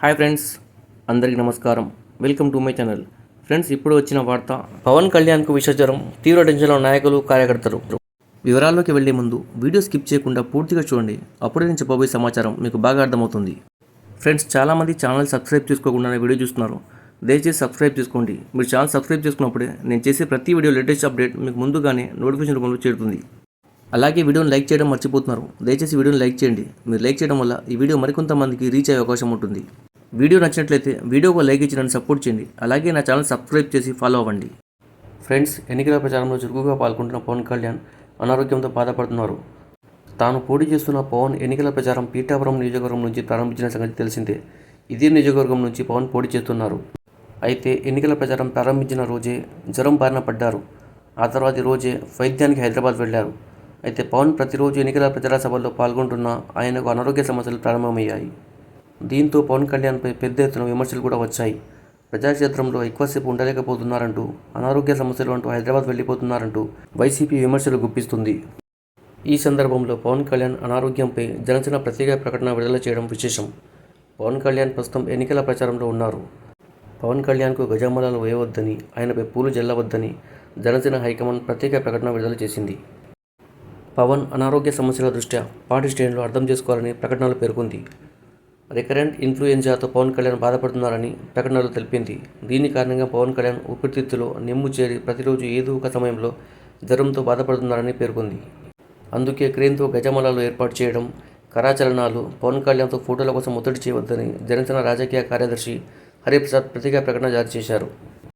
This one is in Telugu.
హాయ్ ఫ్రెండ్స్ అందరికీ నమస్కారం. Welcome to my channel. Friends ఇప్పుడు వచ్చిన వార్త పవన్ కళ్యాణ్కు విషజ్వరం తీవ్ర టెన్షన్లో నాయకులు కార్యకర్తలు. వివరాల్లోకి వెళ్ళే ముందు వీడియో స్కిప్ చేయకుండా పూర్తిగా చూడండి. అప్పుడే నేను చెప్పబోయే సమాచారం మీకు బాగా అర్థమవుతుంది. ఫ్రెండ్స్ చాలామంది ఛానల్ సబ్స్క్రైబ్ చేసుకోకుండానే వీడియో చూస్తున్నారు. దయచేసి సబ్స్క్రైబ్ చేసుకోండి. మీరు ఛానల్ సబ్స్క్రైబ్ చేసుకున్నప్పుడే నేను చేసే ప్రతి వీడియో లేటెస్ట్ అప్డేట్ మీకు ముందుగానే నోటిఫికేషన్ రూపంలో చేరుతుంది. అలాగే వీడియోని లైక్ చేయడం మర్చిపోతున్నారు. దయచేసి వీడియోని లైక్ చేయండి. మీరు లైక్ చేయడం వల్ల ఈ వీడియో మరికొంతమందికి రీచ్ అయ్యే అవకాశం ఉంటుంది. వీడియో నచ్చినట్లయితే వీడియోకు లైక్ ఇచ్చి నన్ను సపోర్ట్ చేయండి. అలాగే నా ఛానల్ సబ్స్క్రైబ్ చేసి ఫాలో అవ్వండి. ఫ్రెండ్స్ ఎన్నికల ప్రచారంలో చురుకుగా పాల్గొంటున్న పవన్ కళ్యాణ్ అనారోగ్యంతో బాధపడుతున్నారు. తాను పోటీ చేస్తున్న పవన్ ఎన్నికల ప్రచారం పీఠాపురం నియోజకవర్గం నుంచి ప్రారంభించిన సంగతి తెలిసిందే. ఇదే నియోజకవర్గం నుంచి పవన్ పోటీ చేస్తున్నారు. అయితే ఎన్నికల ప్రచారం ప్రారంభించిన రోజే జ్వరం బారిన పడ్డారు. ఆ తర్వాతి రోజే వైద్యానికి హైదరాబాద్ వెళ్ళారు. అయితే పవన్ ప్రతిరోజు ఎన్నికల ప్రచార సభల్లో పాల్గొంటున్న ఆయనకు అనారోగ్య సమస్యలు ప్రారంభమయ్యాయి. దీంతో పవన్ కళ్యాణ్పై పెద్ద ఎత్తున విమర్శలు కూడా వచ్చాయి. ప్రజాక్షేత్రంలో ఎక్కువసేపు ఉండలేకపోతున్నారంటూ అనారోగ్య సమస్యలు అంటూ హైదరాబాద్ వెళ్ళిపోతున్నారంటూ వైసీపీ విమర్శలు గుప్పిస్తుంది. ఈ సందర్భంలో పవన్ కళ్యాణ్ అనారోగ్యంపై జనసేన ప్రత్యేక ప్రకటన విడుదల చేయడం విశేషం. పవన్ కళ్యాణ్ ప్రస్తుతం ఎన్నికల ప్రచారంలో ఉన్నారు. పవన్ కళ్యాణ్కు గజమలాలు వేయవద్దని ఆయనపై పూలు జల్లవద్దని జనసేన హైకమాండ్ ప్రత్యేక ప్రకటన విడుదల చేసింది. పవన్ అనారోగ్య సమస్యల దృష్ట్యా పార్టీ శ్రేణులు అర్థం చేసుకోవాలని ప్రకటనలు పేర్కొంది. రికరెంట్ ఇన్ఫ్లుయెంజాతో పవన్ కళ్యాణ్ బాధపడుతున్నారని ప్రకటనలో తెలిపింది. దీని కారణంగా పవన్ కళ్యాణ్ ఊపిరితిత్తులో నిమ్ము చేరి ప్రతిరోజు ఏదో ఒక సమయంలో జ్వరంతో బాధపడుతున్నారని పేర్కొంది. అందుకే క్రేన్తో గజమాలాలు ఏర్పాటు చేయడం కరాచరణాలు పవన్ కళ్యాణ్తో ఫోటోల కోసం ఒత్తిడి చేయవద్దని జనసేన రాజకీయ కార్యదర్శి హరిప్రసాద్ ప్రతిగా ప్రకటన జారీ చేశారు.